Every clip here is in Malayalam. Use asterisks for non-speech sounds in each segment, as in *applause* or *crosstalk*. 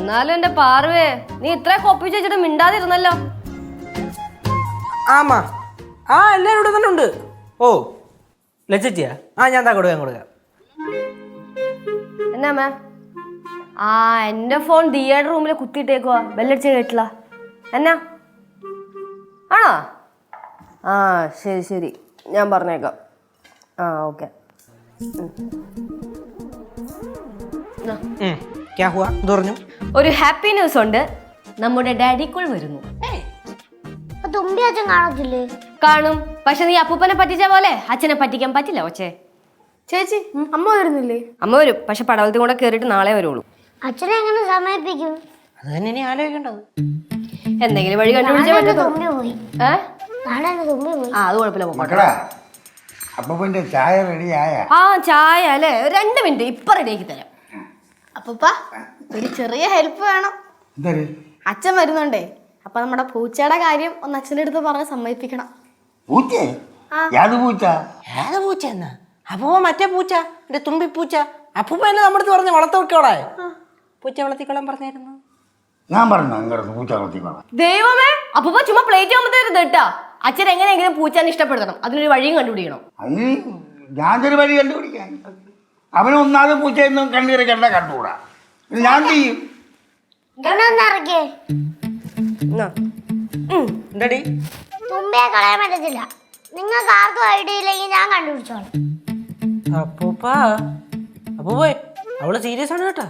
എന്നാലും എന്റെ പാർവേ നീ ഇത്ര കൊപ്പിച്ച് വെച്ചിട്ട് മിണ്ടാതിരുന്നല്ലോ. ആമാ. ആ എല്ലാവരും ഇവിടെ തന്നെ ഉണ്ട് ഓ ലച്ചിയാ ആ ഞാൻ താ കൊടുക്കാം കൊടുക്കാം. എന്നാ മേ ആ എന്റെ ഫോൺ തിയേറ്റർ റൂമിൽ കുത്തിയിട്ടേക്കുവാ. ബെല്ലടിച്ച കേട്ടില്ല. എന്നാ? ആണോ? ആ ശരി ശരി. ഞാൻ പറഞ്ഞേക്കാം. ആ ഓക്കെ. ക്യാ ഹുവാ? എന്ത് പറഞ്ഞു? ഒരു ഹാപ്പി ന്യൂസ് ഉണ്ട്. നമ്മുടെ ഡാഡിക്കുൾ വരുന്നു. അപ്പൊ തുമ്പി അച്ഛൻ കാണത്തില്ലേ? കാണും. പക്ഷെ നീ അപ്പൂപ്പനെ പറ്റിച്ച പോലെ അച്ഛനെ പറ്റിക്കാൻ പറ്റില്ല ഒച്ചേ ചേച്ചി അമ്മ വരുന്നില്ലേ? അമ്മ വരും. പക്ഷെ പടവലത്തിൽ കൂടെ കയറിയിട്ട് നാളെ വരുള്ളൂ അച്ഛനെ എങ്ങനെ സമയപ്പിക്കും അത് തന്നെ ഇനി ആലോചിക്കേണ്ടത്. എന്തെങ്കിലും വഴി കണ്ടുപിടിച്ചേ തുമ്പി പോയി. ഏ? നാളെ എന്റെ തുമ്പി പോയി. ആ അത് കുഴപ്പമില്ല പോട്ടെ മക്കളെ അപ്പന്റെ ചായ റെഡിയായ ആ ചായ അല്ലേ? ഒരു രണ്ട് മിനിറ്റ് ഇപ്പൊ റെഡിയാക്കി തരാം. അപ്പൂപ്പ ഒരു ചെറിയ ഹെൽപ്പ് വേണം. എന്താ അച്ഛൻ വരുന്നുണ്ടേ. അപ്പൊ നമ്മുടെ പൂച്ചയുടെ കാര്യം ഒന്ന് അച്ഛന്റെ അടുത്ത് പറഞ്ഞ് സമ്മതിപ്പിക്കണം. പൂച്ചേ? യാത് പൂച്ച? ഏത് പൂച്ച എന്നാ? അപ്പൂപ്പ മറ്റേ പൂച്ച? എന്റെ തുമ്പി പൂച്ച അപ്പൂപ്പ എന്നെ നമ്മുടെ അടുത്ത് പറഞ്ഞു വളർത്തോക്കോളെ പൂച്ച വളർത്തിക്കോളാൻ പറഞ്ഞായിരുന്നു. ഞാൻ പറഞ്ഞു അങ്ങനെ പൂച്ച വളർത്തിക്കോളാം. ദൈവമേ അപ്പൂപ്പ ചുമ്മാ പ്ലേറ്റ് ആകുമ്പോഴത്തേക്ക് കേട്ടാ അച്ഛൻ എങ്ങനെയെങ്കിലും പൂച്ചാനെ ഇഷ്ടപ്പെടുത്തണം. അതിനൊരു വഴിയും കണ്ടുപിടിക്കണം. അതിന് ഒരു വഴി കണ്ടുപിടിക്കാൻ. അവനൊന്നാമത് പൂച്ചയൊന്നും കണ്ണീര് കണ്ട കണ്ടുകൂടാ. ഞാൻ ചെയ്യും. എന്താടി തുമ്പിയെ കളയാൻ പറ്റത്തില്ല. നിങ്ങൾക്ക് ആർക്കും ഐഡിയ ഇല്ലെങ്കിൽ ഞാൻ കണ്ടുപിടിച്ചോളാം. അപ്പൂപ്പാ അപ്പൂപ്പേ അവൾ സീരിയസ് ആണ് കേട്ടാ.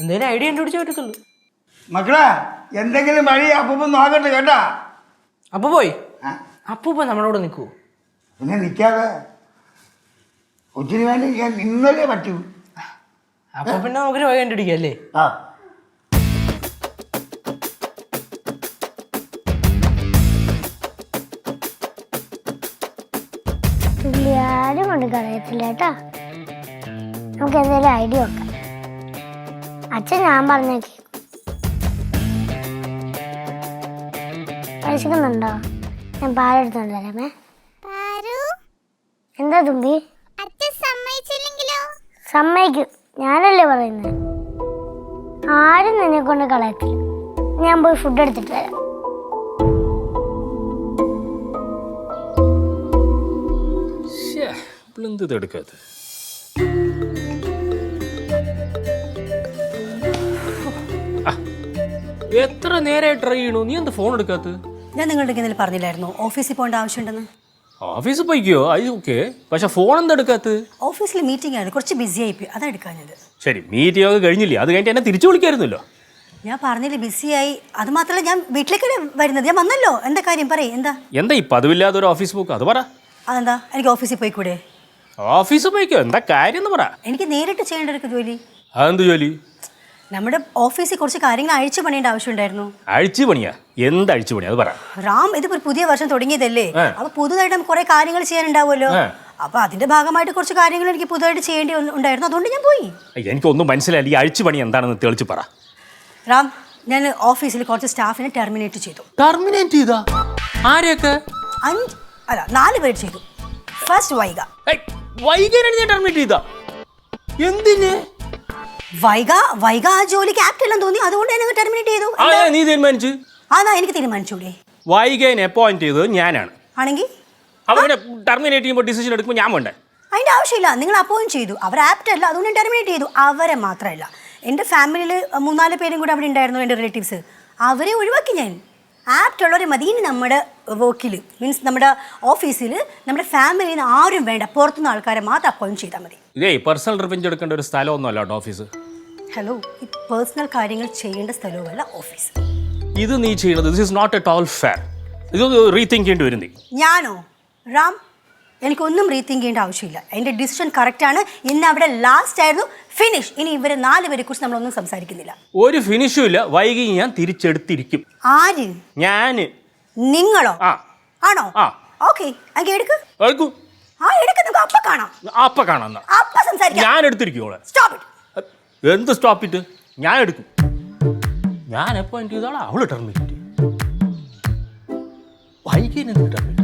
എന്തേലും ഐഡിയ കണ്ടുപിടിച്ചേ പറ്റത്തുള്ളൂ. മക്കളെ എന്തെങ്കിലും വഴി അപ്പൂപ്പ നോക്കട്ടെ കേട്ടാ? അപ്പൂപ്പോയി അപ്പൂപ്പ നമ്മളോട് നിൽക്കൂ പിന്നെ നിൽക്കാതെ ഒത്തിരി വേണ്ടി ഞാൻ ഇന്നലെ പറ്റൂ. അപ്പൊ പിന്നെ നമുക്ക് രോഗം കണ്ടുപിടിക്കാം അല്ലേ? ആ. ആരും കൊണ്ട് കളയത്തില്ല കേട്ടോ. നമുക്ക് എന്തെങ്കിലും ഐഡിയ വെക്കാം അച്ഛൻ ഞാൻ പറഞ്ഞേക്ക്. വിശക്കുന്നുണ്ടോ ഞാൻ പാലെടുത്തോണ്ട് തരാമേ എന്താ തുമ്പി? സമ്മതിക്കും. ഞാനല്ലേ പറയുന്നത് ആരും നിന്നെ കൊണ്ട് കളയത്തില്ല. ഞാൻ പോയി ഫുഡ് എടുത്തിട്ട് വരാം. എത്ര നേരമായി ട്രൈ ചെയ്യണു നീ എന്ത് ഫോൺ എടുക്കാത്ത ഞാൻ നിങ്ങളുടെ പറഞ്ഞില്ലായിരുന്നു. ഓഫീസിൽ പോകേണ്ട ആവശ്യമുണ്ടെന്ന്. ഓഫീസിൽ പോയിക്കോ? അത് ഓക്കെ. പക്ഷെ ഫോൺ എന്താ എടുക്കാത്തത്? ഓഫീസിൽ മീറ്റിംഗ് ആണ്. കുറച്ച് ബിസി ആയിപ്പോയി. അതാ എടുക്കാഞ്ഞത്. ശരി മീറ്റിംഗ് ഒക്കെ കഴിഞ്ഞില്ലേ? അത് കഴിഞ്ഞിട്ട് എന്നെ തിരിച്ചു വിളിക്കായിരുന്നല്ലോ. ഞാൻ പറഞ്ഞില്ല ബിസിയായി അത് മാത്രമല്ല ഞാൻ വീട്ടിലേക്കല്ലേ വരുന്നത്? ഞാൻ വന്നല്ലോ. എന്താ കാര്യം? പറയേ. എന്താ? എന്താ ഈ പതിവില്ലാത്ത ഒരു ഓഫീസ് ബുക്ക് അത് പറ. അതെന്താ? എനിക്ക് ഓഫീസിൽ പോയിക്കൂടെ? ഓഫീസിൽ പോയിക്കോ? എന്താ കാര്യം എന്ന് പറ. എനിക്ക് നേരിട്ട് ചെയ്യേണ്ട ഒരു ജോലി. അതെന്ത് ജോലി? നമ്മുടെ ഓഫീസിൽ കുറച്ച് കാര്യങ്ങൾ അഴിച്ചു പണിയേണ്ട ആവശ്യമുണ്ടായിരുന്നു. അഴിച്ചു പണിയാ? എന്ത് അഴിച്ചു പണി അത് പറ. റാം ഇതിപ്പോ ഒരു പുതിയ വർഷം തുടങ്ങിയതല്ലേ. അപ്പൊ പുതുതായിട്ട് നമുക്ക് കുറെ കാര്യങ്ങൾ ചെയ്യാനുണ്ടാവുമല്ലോ. അപ്പൊ അതിന്റെ ഭാഗമായിട്ട് കുറച്ച് കാര്യങ്ങൾ എനിക്ക് പുതുതായിട്ട് ചെയ്യേണ്ടി ഉണ്ടായിരുന്നു. അതുകൊണ്ട് ഞാൻ പോയി. അയ്യ, എനിക്കൊന്നും മനസ്സിലായില്ല. ഈ അഴിച്ചു പണി എന്താണെന്ന് തെളിച്ചു പറ. റാം ഞാൻ ഓഫീസിൽ കുറച്ച് സ്റ്റാഫിനെ ടെർമിനേറ്റ് ചെയ്തു. ടെർമിനേറ്റ് ചെയ്താ? ആരെയൊക്കെ? അഞ്ച് അല്ല നാല് പേര് ചെയ്തു. ഫസ്റ്റ് വൈഗ. വൈകാനാണ് ഞാൻ ടെർമിനേറ്റ് ചെയ്ത? എന്തിന്? വൈഗ വൈഗ ആ ജോലിക്ക് ആപ്റ്റ് അല്ലെന്ന് തോന്നി. അതുകൊണ്ട് എന്നെ ടെർമിനേറ്റ് ചെയ്തു. ആ നീ തീരുമാനിച്ചു. അതാ എനിക്ക് തീരുമാനിച്ചൂടെ. വൈകേനെ അപ്പോയിന്റ് ചെയ്തത് ഞാനാണ്. ആണെങ്കിൽ? അവനെ ടെർമിനേറ്റ് ചെയ്യുമ്പോൾ ഡിസിഷൻ എടുക്കുമ്പോൾ ഞാൻ വേണ്ടേ? അതിന്റെ ആവശ്യമില്ല. നിങ്ങൾ അപ്പോയിന്റ് ചെയ്തു. അവർ ആപ്റ്റ് അല്ല. അതുകൊണ്ട് ഞാൻ ടെർമിനേറ്റ് ചെയ്തു. അവരെ മാത്രമല്ല. എന്റെ ഫാമിലിയിൽ മൂന്നാൽ പേരും കൂടെ അവിടെ ഉണ്ടായിരുന്നു എന്റെ റിലേറ്റീവ്സ് അവരെ ഒഴിവാക്കി ഞാൻ. ആപ്റ്റ് ഉള്ളവർ മതി. ഇനി നമ്മുടെ വർക്കിൽ മീൻസ് നമ്മുടെ ഓഫീസിൽ നമ്മുടെ ഫാമിലിയിൽ നിന്ന് ആരും വേണ്ട. പുറത്തുനിന്ന് ആൾക്കാരെ മാത്രം അപ്പോയിന്റ് ചെയ്താൽ മതി. ഇതേ പേഴ്സണൽ റിവെഞ്ച് എടുക്കേണ്ട ഒരു സ്ഥലമൊന്നും അല്ല കേട്ടോ ഓഫീസ് ഹലോ ഈ പേഴ്സണൽ കാര്യങ്ങൾ ചെയ്യേണ്ട സ്ഥലവുമല്ല ഓഫീസ് ഇത് നീ ചെയ്യുന്നത് this is not a all fair ഇത് റീതിങ്ക് ചെയ്യേണ്ടി വരും നീ. ഞാനോ? റാം എനിക്കൊന്നും റീതിങ്ക് ചെയ്യേണ്ട ആവശ്യമില്ല. എന്റെ ഡിസിഷൻ കറക്റ്റാണ് ഇന്ന് അവിടെ ലാസ്റ്റ് ആയിരുന്നു. ഫിനിഷ് ഇനി ഇവരെ നാല് പേരെ കുറിച്ച് നമ്മളൊന്നും സംസാരിക്കുന്നില്ല. ഒരു ഫിനിഷും ഇല്ല. വൈകി ഞാൻ തിരിച്ചെടുത്തിരിക്കും. ആര്? ഞാൻ. നിങ്ങളോ? ആ. ആണോ? ആ. ഓക്കെ അങ്ങ് എടുക്കൂ. എടുക്കൂ. ആ എടുക്ക് നമുക്ക് അപ്പ കാണാം. അപ്പ കാണാം അപ്പ സംസാരിക്കാം. ഞാൻ എടുത്തിരിക്കും സ്റ്റോപ്പ് ഇറ്റ് എന്ത് സ്റ്റോപ്പ് ഇറ്റ് ഞാൻ എടുക്കും. ഞാൻ അപ്പോയിന്റ് ചെയ്തോളാം അവൾ ടെർമിനേറ്റ് വൈകി ടെർമിനേറ്റ്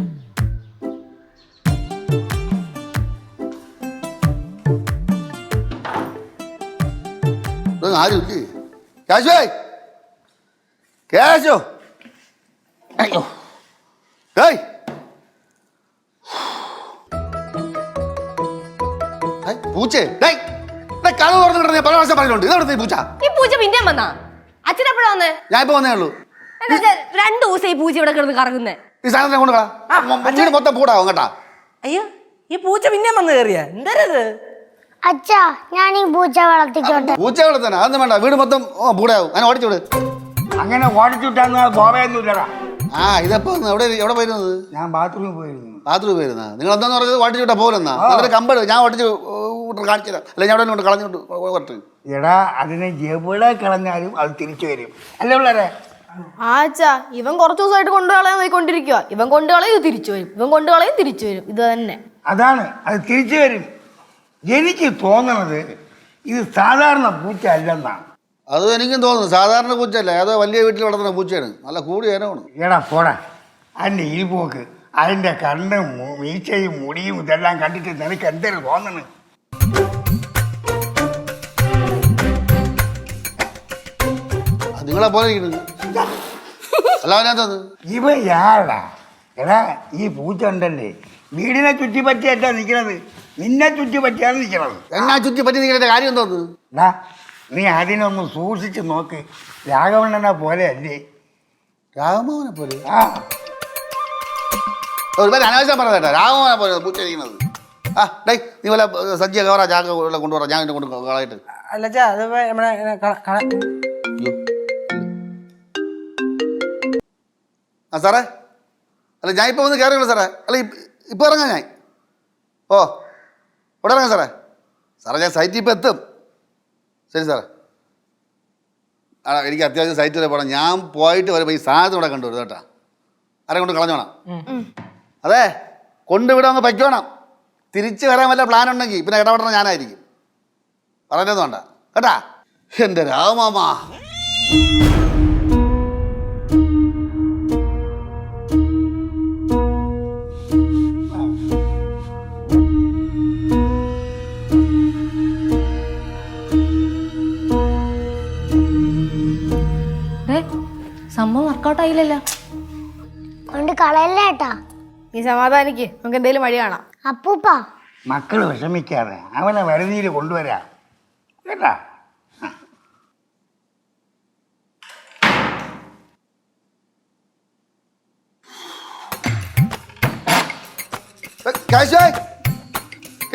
ആരും കേശു. അയ്യോ. ഏയ്. പൂച്ചേ ഡേയ് ഡേയ്, കഥ തുറന്നിട്ട് ഞാൻ പല പ്രാവശ്യം പറഞ്ഞിട്ടുണ്ട്. ഇതെവിടെ പൂച്ച ഈ പൂച്ച പിന്നെയും വന്നാ? അച്ഛൻ എപ്പോഴാ വന്നേ? ഞാൻ ഇപ്പൊ വന്നേ ഉള്ളൂ. എന്താ വെച്ചാ രണ്ടു ദിവസം ഈ പൂച്ച ഇവിടെ കിടന്ന് കറങ്ങുന്നേ? ഈ സാധനത്തിനെ കൊണ്ട് കളാ വീട് മൊത്തം പൂടാവും കേട്ടാ. അയ്യോ ഈ പൂച്ച പിന്നെ വന്ന് കയറിയ? എന്തരത് അച്ഛാ ഞാൻ ഈ പൂച്ച വളർത്തിക്കോട്ടെ. പൂച്ച വളർത്താനാ അതൊന്നും വേണ്ട. വീട് മൊത്തം ഓ പൂടാവും. അങ്ങനെ ഓടിച്ചോട് അങ്ങനെ ഓടിച്ചുവിട്ടാന്ന് ഗോവയൊന്നുമില്ലടാ. ആ ഇതെപ്പോ വന്ന്? എവിടെ എവിടെ പോയിരുന്നത്? ഞാൻ ബാത്റൂമിൽ പോയിരുന്നു. ബാത്റൂമിൽ പോയിരുന്ന നിങ്ങൾ എന്താന്ന് പറഞ്ഞത്? ഓടിച്ചു വിട്ടാ പോലെന്നാ നല്ലൊരു കമ്പട് ഞാൻ ഓടിച്ച് കാണിച്ചു തരാം. അല്ലെ ഞാൻ അവിടെ കൊണ്ട് കളഞ്ഞിട്ട് വരട്ടെ. എടാ അതിനെ എവിടെ കളഞ്ഞാലും അത് തിരിച്ചു വരും. അല്ലേ പിള്ളേരെ? ആച്ചാ ഇവൻ കുറച്ച് ദിവസമായിട്ട് കൊണ്ടുകളയാൻ പോയിക്കൊണ്ടിരിക്കുക ഇവൻ കൊണ്ടുകളയും ഇത് തിരിച്ചു വരും. ഇവൻ കൊണ്ടുകളയും തിരിച്ചു വരും. ഇത് തന്നെ. അതാണ് അത് തിരിച്ചു വരും. എനിക്ക് തോന്നണത് ഇത് സാധാരണ പൂച്ച അല്ലെന്നാണ്. അത് എനിക്കും തോന്നുന്നു. സാധാരണ പൂച്ചയല്ല ഏതോ വലിയ വീട്ടിൽ വളർത്തുന്ന പൂച്ചയാണ്. നല്ല കൂടി ഇനമാണ്. എടാ പോടാ. അതിന്റെ ഇരിപ്പോക്ക് അതിന്റെ കണ്ണും മീച്ചയും മുടിയും ഇതെല്ലാം കണ്ടിട്ട് നിനക്ക് എന്തൊരു തോന്നണ്? നിങ്ങളെ പോലെ ഇരിക്കുന്നു അല്ല ഞാൻ തോന്നുന്നു ഇവ യാടാ എടാ ഈ പൂച്ച ഉണ്ടല്ലേ? വീടിനെ ചുറ്റി പറ്റിയല്ല നിൽക്കണത് നിന്നെ ചുറ്റി പറ്റിയാണ് നിൽക്കണത് എന്നാ ചുറ്റി പറ്റി നിങ്ങളുടെ കാര്യം തോന്നുന്നു എടാ നീ അതിനൊന്ന് സൂക്ഷിച്ച് നോക്ക്. രാഘവണ്ണനെ പോലെ അല്ലേ? രാഘവനെ പോലെ? ആ. ഒരുപാട് അനാവശ്യം പറഞ്ഞേട്ടാ രാഘവനെ പോലെ പൂച്ച ഇരിക്കുന്നത്. ആ ഡൈ നീ വല്ല സജ്ജ കവറ ജാഗ കൊണ്ടുപോകാം ഞാൻ ഇതിനെ കൊണ്ട് കളയിട്ട്. അല്ല ചാ അത് ഇപ്പൊ ആ സാറേ. അല്ല ഞാൻ ഇപ്പോൾ വന്ന് കയറിയുള്ളൂ സാറേ. അല്ല ഇപ്പോൾ ഇറങ്ങാം ഞാൻ. ഓ ഇവിടെ ഇറങ്ങാം സാറേ. സാറേ ഞാൻ സൈറ്റിൽ ഇപ്പോൾ എത്തും. ശരി സാറേ. ആ എനിക്ക് അത്യാവശ്യം സൈറ്റ് വരെ പോകണം ഞാൻ പോയിട്ട് വരുമ്പോൾ ഈ സാധനം ഇവിടെ കണ്ടുവരും കേട്ടാ. ആരെ കൊണ്ട് കളഞ്ഞോണം അതെ കൊണ്ടുവിടാൻ അങ്ങ് തിരിച്ച് വരാൻ വല്ല പ്ലാൻ ഉണ്ടെങ്കിൽ പിന്നെ ഇടപെടണം ഞാനായിരിക്കും. പറഞ്ഞത് വേണ്ട. കേട്ടാ? എന്റെ രാമാമാ. സംഭവം വർക്കൗട്ട് ആയില്ലല്ലോ. കൊണ്ട് കളയല്ലേ ഏട്ടാ? നീ സമാധാനിക്ക്. നമുക്ക് എന്തെങ്കിലും വഴി കാണാം. അപ്പൂപ്പാ. മക്കൾ വിഷമിക്കാതെ അവനെ വരുതിയിൽ കൊണ്ടുവരാ. കേട്ടാ? കേശോ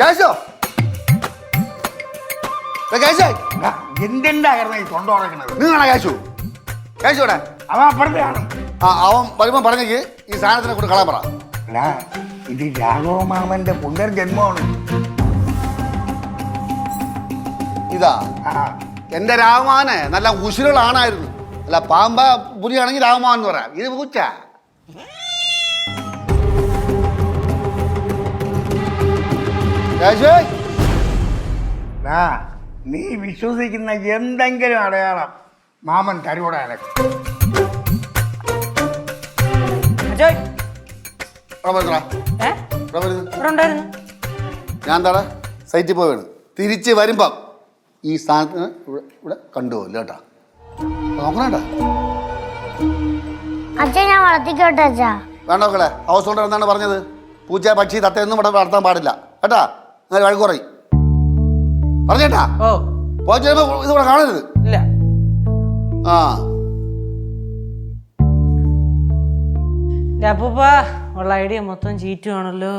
കേശോ കേശോ എടാ, എന്തുണ്ടായിരുന്നു ഈ തൊണ്ട ഉറക്കണത്? നിങ്ങളാ കേശു അവൻ അപ്പുറത്തെയാണ് ആ അവൻ പറഞ്ഞേക്ക് ഈ സാധനത്തിനെ കൊണ്ട് കളയാൻ പറ. എടാ ഇത് രാഘവമാമന്റെ പുനർജന്മമാണ് ഇതാ ആ എന്റെ രാമാനെ നല്ല ഉശിരുകളാണായിരുന്നു അല്ല പാമ്പ പുലിയാണെങ്കിൽ രാമാൻ എന്ന് പറയാം. ഇത് പൂച്ച. രാജേ എടാ, നീ വിശ്വസിക്കുന്ന എന്തെങ്കിലും അടയാളം മാമൻ തരൂടെ ഏ? ഇവിടെ ഉണ്ടായിരുന്നു. ഞാൻ എന്താടാ സൈറ്റിൽ പോവാണ് തിരിച്ച് വരുമ്പം ഈ സ്ഥാനത്തിന് ഇവിടെ ഇവിടെ കണ്ടുപോകില്ല കേട്ടാ. നോക്കണേട്ടാ. അച്ഛൻ ഞാൻ വളർത്തിക്കോട്ടെ അച്ഛാ. വേണ്ട മക്കളെ ഹൗസ് ഹോൾഡർ എന്താണ് പറഞ്ഞത്? പൂച്ച പക്ഷി തത്തയൊന്നും ഇവിടെ വളർത്താൻ പാടില്ല. കേട്ടാ? നിങ്ങൾ വഴക്ക് കുറയും. പറഞ്ഞേട്ടാ? ഓ. പോയി ചിലപ്പോൾ ഇത് ഇവിടെ കാണരുത്. ഇല്ല. ആ. അപ്പൂപ്പ ഉള്ള ഐഡിയ മൊത്തം ചീറ്റുവാണല്ലോ.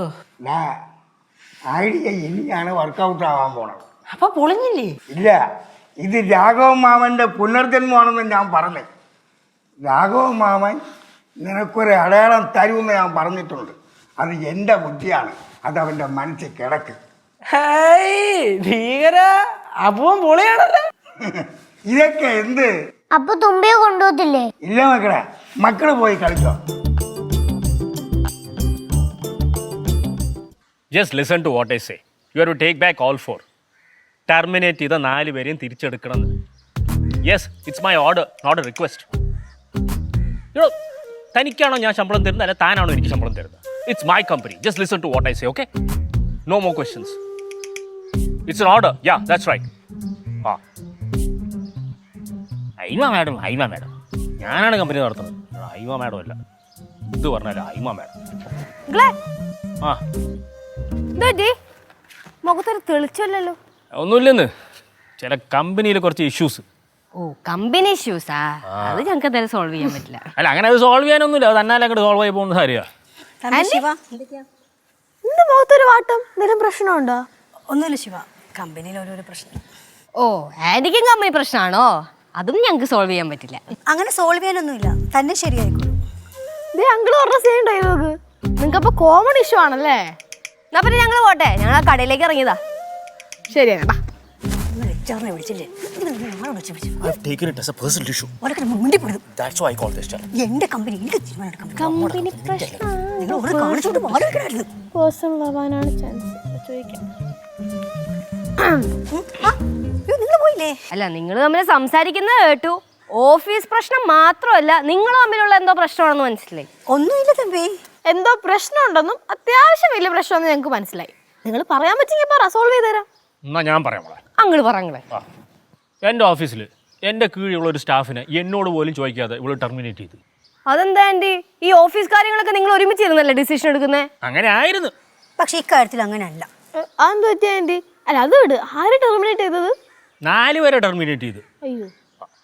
ഐഡിയ ഇനിയാണ് വർക്കൗട്ട് ആവാൻ പോണത്. അപ്പൊ പൊളിഞ്ഞില്ലേ? ഇല്ല ഇത് രാഘവ മാമന്റെ പുനർജന്മമാണെന്ന് ഞാൻ പറഞ്ഞേ. രാഘവ മാമൻ നിനക്കൊരു അടയാളം തരുമെന്ന് ഞാൻ പറഞ്ഞിട്ടുണ്ട്. അത് എന്റെ ബുദ്ധിയാണ്. അത് അവന്റെ മനസ്സിൽ കിടക്ക്. ഭീകര പൊളിയാണല്ലോ. ഇതൊക്കെ എന്ത്? അപ്പൊ തുമ്പിയെ കൊണ്ടുപോകത്തില്ലേ? ഇല്ല മക്കളെ മക്കൾ പോയി കളിച്ചോ. Just listen to what I say you are to take back all four terminate ചെയ്ത നാല് പേരെയും തിരിച്ചെടുക്കണം yes it's my order not request തനിക്കാണോ ഞാൻ ശമ്പളം തരുന്നത്? അല്ല താനാണോ എനിക്ക് ശമ്പളം തരുന്നത്? It's my company just listen to what I say okay no more questions it's an order yeah that's right ah. Aima madam Aima madam. ഞാനാണ് കമ്പനി നടത്തുന്നത്. ഐമ മാഡം അല്ല. ഇത് പറഞ്ഞാൽ ഐമ മാഡം. ആ. മുഖത്തൊരു തെളിച്ചല്ലോ ഒന്നുമില്ലെന്ന്. ചില കമ്പനിയിൽ കുറച്ച് ഇഷ്യൂസ് ഓ കമ്പനി ഇഷ്യൂസാ അത് ഞങ്ങൾക്ക് എന്തായാലും സോൾവ് ചെയ്യാൻ പറ്റില്ല. *laughs* അല്ല അങ്ങനെ അത് സോൾവ് ചെയ്യാനൊന്നുമില്ല. അത് തന്നാലും അങ്ങോട്ട് സോൾവ് ആയി പോകുന്ന കാര്യമാണ് മുഖത്തൊരു വാട്ടം? എന്തെങ്കിലും പ്രശ്നമുണ്ടോ? ഒന്നുമില്ല ശിവ. കമ്പനിയിൽ ഓരോരോ പ്രശ്നം. ഓ ആന്റിക്കും കമ്പനി പ്രശ്നമാണോ അതും ഞങ്ങൾക്ക് സോൾവ് ചെയ്യാൻ പറ്റില്ല. അങ്ങനെ സോൾവ് ചെയ്യാനൊന്നുമില്ല. തന്നെ ശരിയായിക്കോളൂ. അങ്കിൾ പറഞ്ഞ സെയിം ഡയലോഗ് നിങ്ങൾക്ക് അപ്പൊ കോമൺ ഇഷ്യൂ ആണല്ലേ? എന്നാ പിന്നെ ഞങ്ങൾ പോട്ടെ. ഞങ്ങൾ ആ കടയിലേക്ക് ഇറങ്ങിയതാ. എന്റെ കമ്പനി നിങ്ങൾ പോയില്ലേ? അല്ല നിങ്ങൾ തമ്മിൽ സംസാരിക്കുന്നത് കേട്ടു. ഓഫീസ് പ്രശ്നം മാത്രമല്ല നിങ്ങൾ തമ്മിലുള്ള എന്തോ പ്രശ്നമാണെന്ന് മനസ്സിലായി. ഒന്നുമില്ല തമ്പി. എന്തോ പ്രശ്നമുണ്ടെന്നും അത്യാവശ്യം വലിയ പ്രശ്നമെന്ന് ഞങ്ങൾക്ക് മനസ്സിലായി. നിങ്ങൾ പറയാൻ പറ്റെങ്കിൽ പറ സോൾവ് ചെയ്ത് തരാം. എന്നാ ഞാൻ പറയാം മോളെ. പറങ്ങളെ ആ എന്റെ ഓഫീസിൽ എന്റെ കീഴിലുള്ള ഒരു സ്റ്റാഫിനെ എന്നോട് പോലും ചോദിക്കാതെ ഇവൾ ടെർമിനേറ്റ് ചെയ്തു. അതെന്താ ആന്റി ഈ ഓഫീസ് കാര്യങ്ങളൊക്കെ നിങ്ങൾ ഒരുമിച്ചിരുന്നല്ലേ ഡിസിഷൻ എടുക്കുന്നത് അങ്ങനെ ആയിരുന്നു. പക്ഷെ ഇക്കാര്യത്തിൽ അങ്ങനെയല്ല. അതെന്താ പറ്റിയ ആന്റി? അല്ല അത് വിട്. ആര് ടെർമിനേറ്റ് ചെയ്തത്? നാല് പേരെ ടെർമിനേറ്റ് ചെയ്തു. അയ്യോ.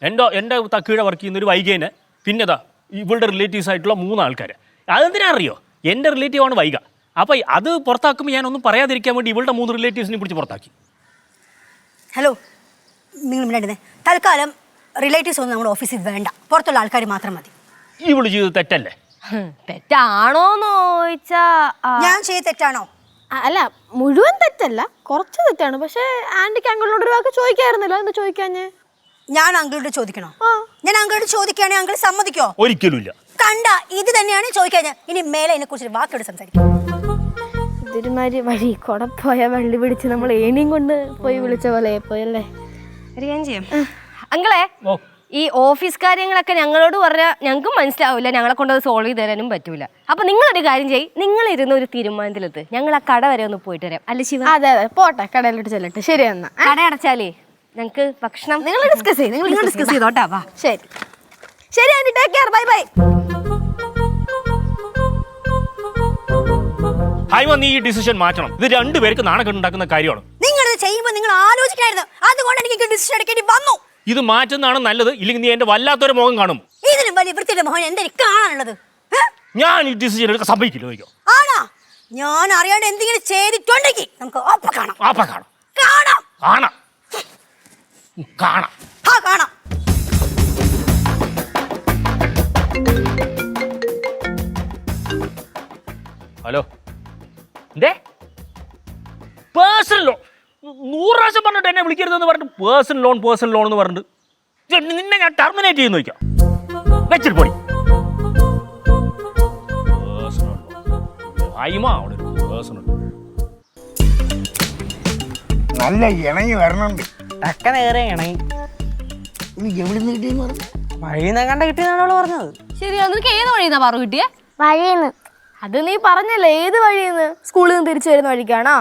എന്റെ എന്റെ കീഴെ വർക്ക് ചെയ്യുന്ന ഒരു വൈകേനെ പിന്നെതാ ഇവളുടെ റിലേറ്റീവ്സ് ആയിട്ടുള്ള മൂന്ന് ആൾക്കാർ അതെന്തിനാ അറിയോ? എന്റെ റിലേറ്റീവാണ് വൈക അപ്പോൾ അത് പുറത്താക്കുമ്പോൾ ഞാനൊന്നും പറയാതിരിക്കാൻ വേണ്ടി ഇവളുടെ മൂന്ന് റിലേറ്റീവ്സിനെ പിടിച്ച് പുറത്താക്കി. ഹലോ നിങ്ങൾ മിണ്ടായിരുന്നേ തൽക്കാലം റിലേറ്റീവ്സ് ഒന്നും നമ്മുടെ ഓഫീസിൽ വേണ്ട. പുറത്തുള്ള ആൾക്കാർ മാത്രം മതി. ഇവൾ ചെയ്ത് തെറ്റല്ലേ? തെറ്റാണോന്ന് ചോദിച്ചാ ഞാൻ ചെയ്ത തെറ്റാണോ? അല്ല മുഴുവൻ തെറ്റല്ല. കുറച്ച് തെറ്റാണ്. പക്ഷേ ആന്റിക്ക് അങ്കിളിനോട് ഒരു വാക്ക് ചോദിക്കായിരുന്നല്ലോ. എന്താ ചോദിക്കാഞ്ഞ്? ഞാൻ അങ്കിളോട് ചോദിക്കണോ? ഞാൻ അങ്കിളോട് ചോദിക്കുകയാണെങ്കിൽ അങ്കിൾ സമ്മതിക്കോ? ഒരിക്കലുമില്ല കണ്ട ഇത് തന്നെയാണ് ചോദിക്കാൻ ഇനി മേലെ എന്നെ കുറിച്ച് വാക്കോട് സംസാരിക്കും. ഇതൊരുമാതിരി വഴി കൂടെ പോയ വള്ളി പിടിച്ച് നമ്മൾ ഏണിയും കൊണ്ട് പോയി വിളിച്ച പോലെ പോയല്ലേ? ഒരു കാര്യം ചെയ്യാം. അങ്ങളെ ഓ. ഈ ഓഫീസ് കാര്യങ്ങളൊക്കെ ഞങ്ങളോട് പറഞ്ഞാൽ ഞങ്ങൾക്കും മനസ്സിലാവില്ല. ഞങ്ങളെ കൊണ്ട് അത് സോൾവ് ചെയ്ത് തരാനും പറ്റൂല. അപ്പൊ നിങ്ങളൊരു കാര്യം ചെയ്യും. നിങ്ങൾ ഇരുന്ന് ഒരു തീരുമാനത്തിലെത്ത്. ഞങ്ങൾ ആ കട വരെ ഒന്ന് പോയിട്ട് വരാം. അല്ല ശിവ? അതെ അതെ. പോട്ടെ കടയിലോട്ട് ചെല്ലട്ടെ. ശരി എന്നാ. കട അടച്ചാലേ ഞങ്ങൾക്ക് ഭക്ഷണം നിങ്ങൾ ഡിസ്കസ് ചെയ്യും. നിങ്ങൾ ഡിസ്കസ് *laughs* ചെയ്തോട്ടാ. ശരി. ശരി aunty take care bye bye Haima നീ ഈ ഡിസിഷൻ മാറ്റണം. ഇത് രണ്ടുപേർക്ക് നാണക്കേട് ഉണ്ടാക്കുന്ന കാര്യമാണ്. നിങ്ങൾ ഇത് ചെയ്യുമ്പോൾ നിങ്ങൾ ആലോചിക്കണമായിരുന്നു അതുകൊണ്ട് എനിക്ക് ഡിസിഷൻ എടുക്കേണ്ടി വന്നു. ഇത് മാറ്റുന്നതാണ് നല്ലത്. ഇല്ലെങ്കിൽ നീ എന്റെ വല്ലാത്തൊരു മുഖം കാണും. ഇതിലും വലിയ വൃത്തിയുടെ മോഹൻ എന്താ കാണാനുള്ളത്? ഏ? ഞാൻ ഈ ഡിസിഷൻ എടുക്കാൻ സമ്മതിക്കില്ല നോക്കിയോ ആണോ? ഞാൻ അറിയാണ്ട് എന്തെങ്കിലും ചെയ്തിട്ടുണ്ടെങ്കിൽ നമുക്ക് ഒപ്പം കാണാം. ആപ്പ കാണാം. കാണാം. കാണാം. കാണാം. ആ കാണാം. ഹലോ. എന്തേ? പേഴ്സണൽ ലോൺ നൂറ് പ്രാവശ്യം പറഞ്ഞിട്ട് എന്നെ വിളിക്കരുതെന്ന് പറഞ്ഞിട്ട് പേഴ്സണൽ ലോൺ പേഴ്സണൽ ലോൺ എന്ന് പറഞ്ഞിട്ട്. നിന്നെ ഞാൻ ടെർമിനേറ്റ് ചെയ്യുന്നു നോക്കാം വെച്ചിട്ട് പേഴ്സണൽ ലോൺ ഹൈമ അവിടെ. പേഴ്സണൽ നല്ല ഇണങ്ങി വരണുണ്ട്. തക്ക നേരെ ഇണങ്ങി. ഇത് എവിടെ നിന്ന് കിട്ടിയെന്ന് പറഞ്ഞു? വഴിയിൽ നിന്ന് കണ്ട കിട്ടിയെന്നാണ് അവൾ പറഞ്ഞത്. ശരി നിനക്ക് ഏത് വഴിയെന്നാ പറഞ്ഞു കിട്ടിയേ? വഴിന്ന് അത് നീ പറഞ്ഞല്ലേ ഏത് വഴിയെന്ന്? സ്കൂളിൽ നിന്ന് തിരിച്ചു വരുന്ന വഴിക്കാണോ?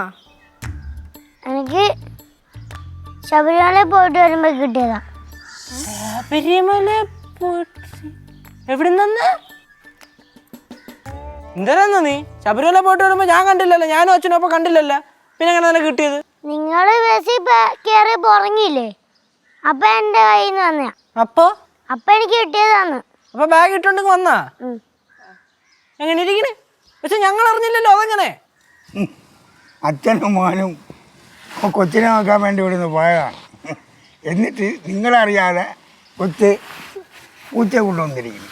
എനിക്ക് ശബരിമല പോയിട്ട് വരുമ്പോ കിട്ടിയതാ. ശബരിമല പോയിട്ട് എവിടെ നിന്ന് എന്തരാന്ന് നീ? ശബരിമല പോയിട്ട് വരുമ്പോ ഞാൻ കണ്ടില്ലല്ലോ ഞാനും അച്ഛനും ഒപ്പം കണ്ടില്ലല്ലോ. പിന്നെ എങ്ങനെ കിട്ടിയത്? നിങ്ങൾ ബസ്സിൽ കയറി പുറങ്ങിയില്ലേ? അപ്പൊ എന്റെ കയ്യിൽ നിന്ന് വന്ന അപ്പൊ? അപ്പൊ എനിക്ക് കിട്ടിയതാന്ന്. അപ്പൊ ബാഗ് ഇട്ടുണ്ടെങ്കിൽ വന്നാ എങ്ങനെ ഇരിക്കണേ? പക്ഷെ ഞങ്ങൾ അറിഞ്ഞില്ലല്ലോ അതെങ്ങനെ അച്ഛനും മോനും ആ കൊച്ചിനെ നോക്കാൻ വേണ്ടി ഇവിടുന്ന് പോയതാണ്. എന്നിട്ട് നിങ്ങളറിയാതെ കൊച്ച് പൂച്ച കൊണ്ടുവന്നിരിക്കുന്നു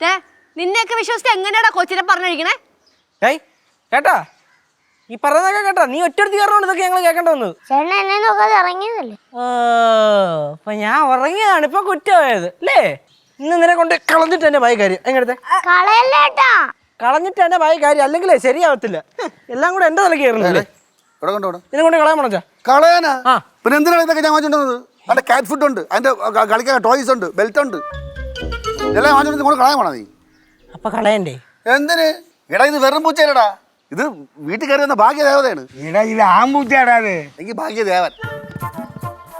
ദേ, നിന്നെയൊക്കെ വിശ്വസിച്ച് എങ്ങനെയാടാ കൊച്ചിനെ പറഞ്ഞിരിക്കണേ ഏയ് കേട്ടാ ഈ പറഞ്ഞതൊക്കെ കേട്ടാ. നീ ഒറ്റടുത്ത് കയറണോണ്ട് ഇതൊക്കെ ഞങ്ങൾ കേൾക്കേണ്ട വന്നത്? ചേട്ടൻ എന്നെ നോക്കാതെ ഇറങ്ങിയതല്ലേ? ഓ അപ്പൊ ഞാൻ ഉറങ്ങിയതാണ് ഇപ്പൊ കുറ്റമായത് അല്ലേ? ഇന്ന് നിന്നെ കൊണ്ട് കളഞ്ഞിട്ട് എന്റെ ഭയ കാര്യം എങ്ങനത്തെ? കളയല്ലേട്ടാ കളഞ്ഞിട്ട് എന്റെ ബായി കാര്യം അല്ലെങ്കിലേ ശരിയാവത്തില്ല. എല്ലാം കൂടെ എന്റെ തലക്ക് കയറുന്നില്ലേ ഇവിടെ കൊണ്ട് ഇതിനെ കൊണ്ട് കളയാൻ പോണച്ചാ കളയാനാ? ആ. പിന്നെ എന്തിനാണ് ഇതൊക്കെ ഞാൻ വാങ്ങിച്ചോണ്ടത് അതിന്റെ കാറ്റ് ഫുഡ് ഉണ്ട് അതിന്റെ ക- കളിക്കാൻ ടോയ്സ് ഉണ്ട് ബെൽറ്റ് ഉണ്ട്. എല്ലാം വാങ്ങിച്ചോണ്ട് കൊണ്ട് കളയാൻ പോണ നീ? അപ്പൊ കളയണ്ടേ? എന്തിന്? എടാ ഇത് വെറും പൂച്ചയല്ലടാ. ഇത് വീട്ടിൽ കയറി വന്ന ഭാഗ്യദേവതയാണ്. ഇടാ ഇത് ആമ്പൂച്ചയാടാ അത്. എനിക്ക് ഭാഗ്യദേവൻ.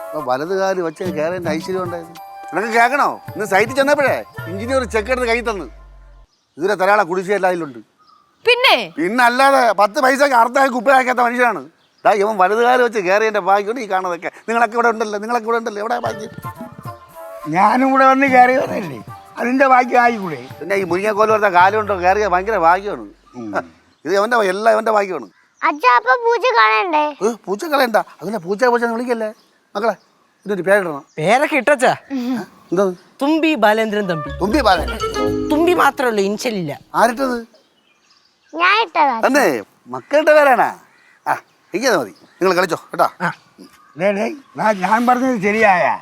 അപ്പൊ വലത് കാൽ വെച്ച് കയറേണ്ട ഐശ്വര്യം ഉണ്ടായിരുന്നു. നിനക്ക് കേൾക്കണോ? ഇന്ന് സൈറ്റിൽ ചെന്നപ്പോഴേ എഞ്ചിനീയർ ചെക്ക് എടുത്ത് കൈ തന്നു. ഇതിലെ തലയാളെ കുടിശ്ശി അതിലുണ്ട് പിന്നെ? പിന്നെ അല്ലാതെ പത്ത് പൈസക്ക് അർത്ഥമായി കുപ്പയാക്കാത്ത മനുഷ്യനാണ്. ദാ ഇവൻ വലുതുകാലം വെച്ച് കയറി എന്റെ ബാക്കി ഈ കാണുന്നതൊക്കെ. നിങ്ങളൊക്കെ ഇവിടെ ഉണ്ടല്ലോ നിങ്ങളൊക്കെ ഇവിടെ ഉണ്ടല്ലോ എവിടെ ബാക്കി ഞാനും കൂടെ വന്ന് കയറിയതല്ലേ അതിന്റെ ബാക്കി ആയിക്കൂടെ? പിന്നെ ഈ മുരിങ്ങക്കോൽ പറഞ്ഞ കാലം ഉണ്ടോ കയറിയ ഭയങ്കര ഭാഗ്യമാണ്. ഇത് അവന്റെ എല്ലാം അവന്റെ ഭാഗ്യമാണ്. പൂച്ച കളയണ്ട. അതിനെ പൂച്ച പൂച്ച വിളിക്കല്ലേ? മക്കളെ ഇതൊരു പേരിടണം. പേരൊക്കെ ഇട്ടച്ചാ? എന്താ? തുമ്പി ബാലേന്ദ്രൻ തമ്പി. തുമ്പി തുമ്പി മാത്രമേ ഉള്ളൂ ഇൻഷലില്ല. ആരിട്ടത്? ഞാൻ ഇട്ടതാ തന്നെ മക്കളുടെ പേരാണാ. ആ എനിക്കത് മതി. നിങ്ങൾ കളിച്ചോ കേട്ടോ. ഡേ ഡേ ഞാൻ- ഞാൻ പറഞ്ഞത് ശരിയായ.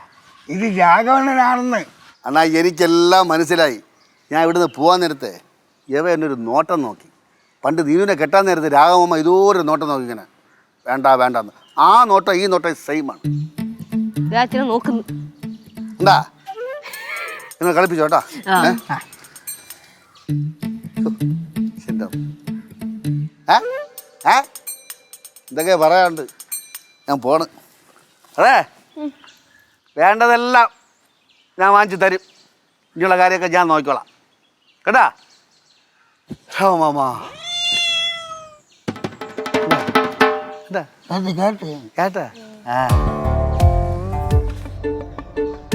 ഇത് രാഘവണ്ണനാണെന്ന് അണ്ണാ എനിക്കെല്ലാം മനസ്സിലായി. ഞാൻ ഇവിടുന്ന് പോവാൻ നേരത്തെ ഇവ എന്നെ ഒരു നോട്ടം നോക്കി. പണ്ട് നീനുവിനെ കെട്ടാൻ നേരത്തെ രാഘവമ്മ ഇതുപോലെ ഒരു നോട്ടം നോക്കി ഇങ്ങനെ. വേണ്ട വേണ്ട ആ നോട്ടം ഈ നോട്ടം സെയിം ആണ് അച്ഛനെ നോക്കുന്നു. എന്താ? നിങ്ങൾ കളിപ്പിച്ചോ കേട്ടോ. ഏ? ശരി. ഏ? ഏ? ഇതൊക്കെ പറയാണ്ട് ഞാൻ പോണ്. അതെ വേണ്ടതെല്ലാം ഞാൻ വാങ്ങിച്ചു തരും. ഇനിയുള്ള കാര്യമൊക്കെ ഞാൻ നോക്കിക്കോളാം. കേട്ടാ? ഹോ മാമാ. എന്താ? അത് കേട്ട്. കേട്ടാ? ആ.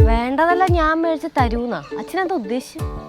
വേണ്ടതല്ല ഞാൻ മേടിച്ച് തരൂന്നാ. അച്ഛനെന്താ ഉദ്ദേശിച്ചു